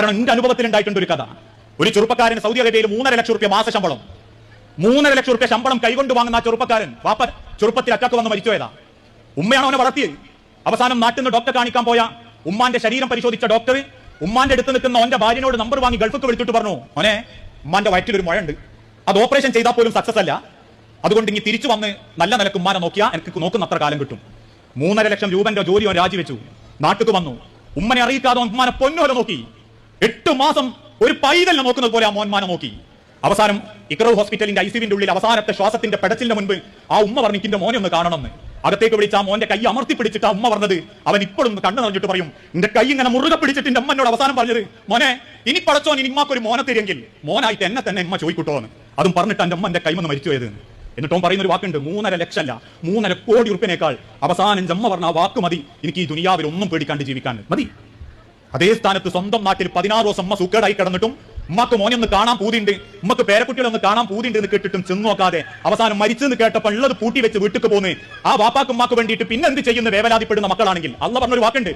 കാരണം എന്റെ അനുഭവത്തിൽ ഉണ്ടായിട്ടുണ്ട് ഒരു കഥ. ഒരു ചെറുപ്പക്കാരൻ സൗദി അറേബ്യയിൽ മൂന്നര ലക്ഷം റുപ്യ മാസ ശമ്പളം. മൂന്നര ലക്ഷം റുപ്യ ശമ്പളം കൈകൊണ്ട് വാങ്ങുന്ന ആ ചെറുപ്പക്കാരൻ വാപ്പ ചെറുപ്പത്തിൽ അറ്റാക്ക് വന്ന് മരിച്ചുപോയതാ. ഉമ്മയാണ് അവനെ വളർത്തിയത് അവസാനം നാട്ടിൽ നിന്ന് ഡോക്ടറെ കാണിക്കാൻ പോയ ഉമ്മാന്റെ ശരീരം പരിശോധിച്ച ഡോക്ടർ ഉമ്മാന്റെ അടുത്ത് നിൽക്കുന്ന ഓന്റെ ഭാര്യനോട് നമ്പർ വാങ്ങി ഗൾഫിക്ക് വിളിച്ചിട്ട് പറഞ്ഞു മോനെ ഉമ്മാന്റെ വയറ്റിൽ ഒരു മുഴയുണ്ട്. അത് ഓപ്പറേഷൻ ചെയ്താൽ പോലും സക്സസ് അല്ല. അതുകൊണ്ട് ഇനി തിരിച്ചു വന്ന് നല്ല നിലയ്ക്ക് ഉമ്മാനെ നോക്കിയാൽ എനിക്ക് നോക്കുന്ന അത്ര കാലം കിട്ടും. മൂന്നര ലക്ഷം രൂപന്റെ ജോലി അവൻ രാജിവെച്ചു. നാട്ടിൽ വന്നു. ഉമ്മനെ അറിയിക്കാതെ ഉമ്മാനെ പൊന്നോലെ നോക്കി. എട്ട് മാസം ഒരു പൈതലിനെ നോക്കുന്നത് പോലെ ആ മോൻമാനെ നോക്കി. അവസാനം ഇക്രോ ഹോസ്പിറ്റലിന്റെ ഐസിവിന്റെ ഉള്ളിൽ അവസാനത്തെ ശ്വാസത്തിന്റെ പെടച്ചിന്റെ മുൻപ് ആ ഉമ്മ പറഞ്ഞു "എനിക്ക് മോനെ ഒന്ന് കാണണമെന്ന്. അകത്തേക്ക് വിളിച്ച ആ മോന്റെ കൈ അമർത്തി പിടിച്ചിട്ട് ആ ഉമ്മ പറഞ്ഞത് അവൻ ഇപ്പോഴും കണ്ണു നിറഞ്ഞിട്ട് പറയും. എന്റെ കൈ ഇങ്ങനെ മുറുകെ പിടിച്ചിട്ട് എന്റെ അമ്മനോട് അവസാനം പറഞ്ഞത് മോനെ ഇനി പടച്ചോൻ ഇനി ഇമ്മാക്കൊരു മോനെ തരുമെങ്കിൽ മോനായിട്ട് എന്നെ തന്നെ ഉമ്മ ചോദിക്കൂട്ടോ എന്ന് അതും പറഞ്ഞിട്ട് എന്റെ അമ്മന്റെ കൈമന്ന് മരിച്ചു പോയത്. പറയുന്ന ഒരു വാക്കുണ്ട് മൂന്നര ലക്ഷമല്ല മൂന്നര കോടി ഉറുപ്പിനേക്കാൾ അവസാനം ജമ്മ പറഞ്ഞ ആ വാക്ക് മതി. എനിക്ക് ഈ ദുനിയാവിൽ ഒന്നും പേടിക്കാണ്ട് ജീവിക്കാൻ. മതി. അതേ സ്ഥാനത്ത് സ്വന്തം നാട്ടിൽ പതിനാറ് ദിവസം അമ്മ സുക്കേടായി കിടന്നിട്ടും ഉമ്മക്ക് മോനെ ഒന്ന് കാണാൻ പൂതിണ്ട് ഉമ്മക്ക് പേരക്കുട്ടികളൊന്ന് കാണാൻ പൂതിണ്ട് എന്ന് കേട്ടിട്ടും ചെന്ന് നോക്കാതെ അവസാനം മരിച്ചെന്ന് കേട്ടപ്പോൾ ഉള്ളത് പൂട്ടി വെച്ച് വീട്ടിക്ക് പോന്ന്. ആ വാപ്പാക്ക് ഉമ്മാക്ക് വേണ്ടിയിട്ട് പിന്നെ എന്ത് ചെയ്യുന്ന വേവലാതിപ്പെടുന്ന മക്കളാണെങ്കിൽ അല്ല പറഞ്ഞൊരു വാക്കുണ്ട്.